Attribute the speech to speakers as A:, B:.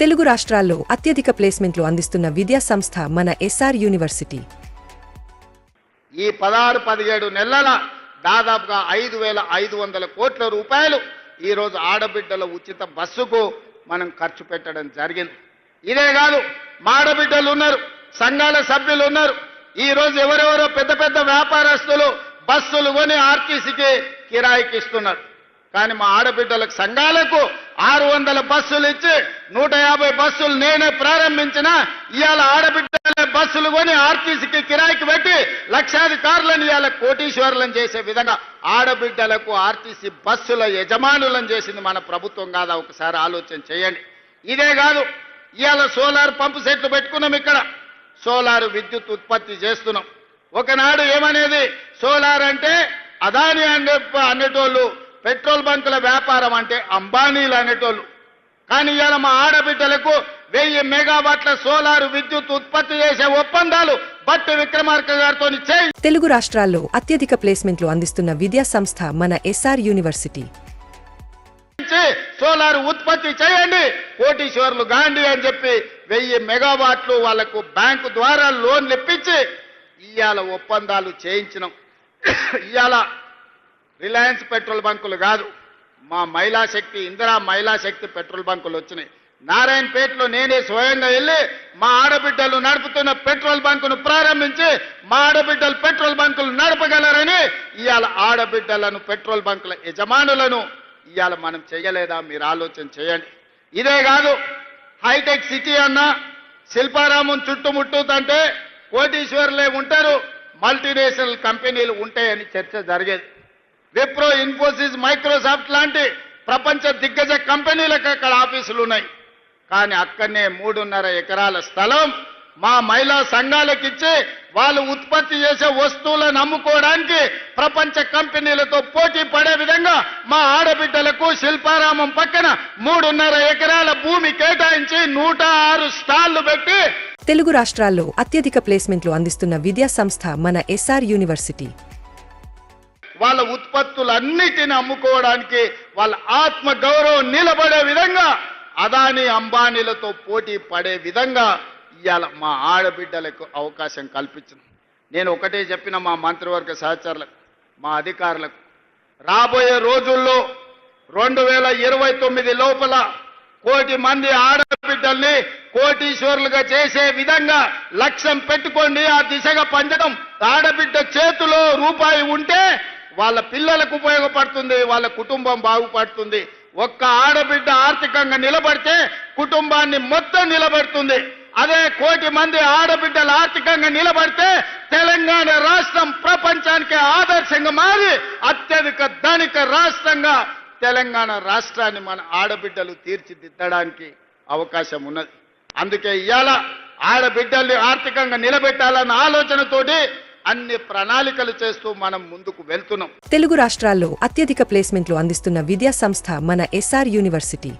A: తెలుగు రాష్ట్రాల్లో అత్యధిక ప్లేస్మెంట్లు అందిస్తున్న విద్యా సంస్థ మన ఎస్ఆర్ యూనివర్సిటీ.
B: ఈ పదహారు పదిహేడు నెలల దాదాపుగా ఐదు వేల ఐదు వందల కోట్ల రూపాయలు ఈరోజు ఆడబిడ్డల ఉచిత బస్సుకు మనం ఖర్చు పెట్టడం జరిగింది. ఇదే కాదు మా ఆడబిడ్డలు ఉన్నారు సంఘాల సభ్యులు ఉన్నారు. ఈరోజు ఎవరెవరో పెద్ద పెద్ద వ్యాపారస్తులు బస్సులు కొని ఆర్టీసీకి కిరాయికి ఇస్తున్నారు కానీ మా ఆడబిడ్డలకు సంఘాలకు ఆరు వందల బస్సులు ఇచ్చి నూట యాభై బస్సులు నేనే ప్రారంభించిన. ఇవాళ ఆడబిడ్డల బస్సులు కొని ఆర్టీసీకి కిరాయికి పెట్టి లక్షాధికారులను ఇవాళ కోటీశ్వరులను చేసే విధంగా ఆడబిడ్డలకు ఆర్టీసీ బస్సుల యజమానులను చేసింది మన ప్రభుత్వం కాదా? ఒకసారి ఆలోచన చేయండి. ఇదే కాదు ఇవాళ సోలార్ పంపు సెట్లు పెట్టుకున్నాం ఇక్కడ. సోలార్ విద్యుత్ ఉత్పత్తి చేస్తున్నాం. ఒకనాడు ఏమనేది? సోలార్ అంటే అదాని అనే అనేటోళ్ళు పెట్రోల్ బంకుల వ్యాపారం అంటే అంబానీలు అనేటోళ్ళు. కానీ ఇవాళ మా ఆడబిడ్డలకు వెయ్యి మెగావాట్ల సోలార్ విద్యుత్ ఉత్పత్తి చేసే ఒప్పందాలు బట్టి విక్రమార్క గారితో
A: తెలుగు రాష్ట్రాల్లో అత్యధిక ప్లేస్మెంట్లు అందిస్తున్న విద్యా సంస్థ మన ఎస్ఆర్ యూనివర్సిటీ.
B: సోలార్ ఉత్పత్తి చేయండి. కోటీశ్వర్లు గాంధీ అని చెప్పి వెయ్యి మెగావాట్లు వాళ్ళకు బ్యాంకు ద్వారా లోన్లు ఇప్పించి ఇవాళ ఒప్పందాలు చేయించినాం. ఇవాళ రిలయన్స్ పెట్రోల్ బంకులు కాదు. మా మహిళా శక్తి ఇందిరా మహిళా శక్తి పెట్రోల్ బంకులు వచ్చినాయి. నారాయణపేటలో నేనే స్వయంగా వెళ్ళి మా ఆడబిడ్డలు నడుపుతున్న పెట్రోల్ బంకును ప్రారంభించి మా ఆడబిడ్డలు పెట్రోల్ బంకులు నడపగలరని ఇవాళ ఆడబిడ్డలను పెట్రోల్ బంకుల యజమానులను ఇవాళ మనం చేయలేదా? మీరు ఆలోచన చేయండి. ఇదే కాదు హైటెక్ సిటీ అన్న శిల్పారామం చుట్టుముట్టుతంటే కోటీశ్వరులే ఉంటారు మల్టీనేషనల్ కంపెనీలు ఉంటాయని చర్చ జరిగేది. విప్రో ఇన్ఫోసిస్ మైక్రోసాఫ్ట్ లాంటి ప్రపంచ దిగ్గజ కంపెనీలకు అక్కడ ఆఫీసులు ఉన్నాయి. కానీ అక్కడనే మూడున్నర ఎకరాల స్థలం మా మహిళా సంఘాలకు ఇచ్చి వాళ్ళు ఉత్పత్తి చేసే వస్తువులను అమ్ముకోవడానికి ప్రపంచ కంపెనీలతో పోటీ పడే విధంగా మా ఆడబిడ్డలకు శిల్పారామం పక్కన మూడున్నర ఎకరాల భూమి కేటాయించి నూట ఆరు స్టాళ్ళు పెట్టి
A: తెలుగు రాష్ట్రాల్లో అత్యధిక ప్లేస్మెంట్లు అందిస్తున్న విద్యా సంస్థ మన ఎస్ఆర్ యూనివర్సిటీ.
B: వాళ్ళ ఉత్పత్తులన్నిటిని అమ్ముకోవడానికి వాళ్ళ ఆత్మ గౌరవం నిలబడే విధంగా అదాని అంబానీలతో పోటీ పడే విధంగా ఇవాళ మా ఆడబిడ్డలకు అవకాశం కల్పించింది నేను ఒకటే చెప్పిన మా మంత్రివర్గ సహచరులకు మా అధికారులకు. రాబోయే రోజుల్లో రెండు వేల ఇరవై తొమ్మిది లోపల కోటి మంది ఆడబిడ్డల్ని కోటీశ్వరులుగా చేసే విధంగా లక్ష్యం పెట్టుకోండి ఆ దిశగా పంచడం. ఆడబిడ్డ చేతిలో రూపాయి ఉంటే వాళ్ళ పిల్లలకు ఉపయోగపడుతుంది వాళ్ళ కుటుంబం బాగుపడుతుంది. ఒక్క ఆడబిడ్డ ఆర్థికంగా నిలబడితే కుటుంబాన్ని మొత్తం నిలబెడుతుంది. అదే కోటి మంది ఆడబిడ్డలు ఆర్థికంగా నిలబడితే తెలంగాణ రాష్ట్రం ప్రపంచానికి ఆదర్శంగా మారి అత్యధిక ధనిక రాష్ట్రంగా తెలంగాణ రాష్ట్రాన్ని మన ఆడబిడ్డలు తీర్చిదిద్దడానికి అవకాశం ఉన్నది. అందుకే ఇవాళ ఆడబిడ్డల్ని ఆర్థికంగా నిలబెట్టాలన్న ఆలోచనతోటి అన్ని ప్రణాళికలు చేస్తూ మనం ముందుకు వెళ్తున్నాం.
A: తెలుగు రాష్ట్రాల్లో అత్యధిక ప్లేస్మెంట్లు అందిస్తున్న విద్యా సంస్థ మన ఎస్ఆర్ యూనివర్సిటీ.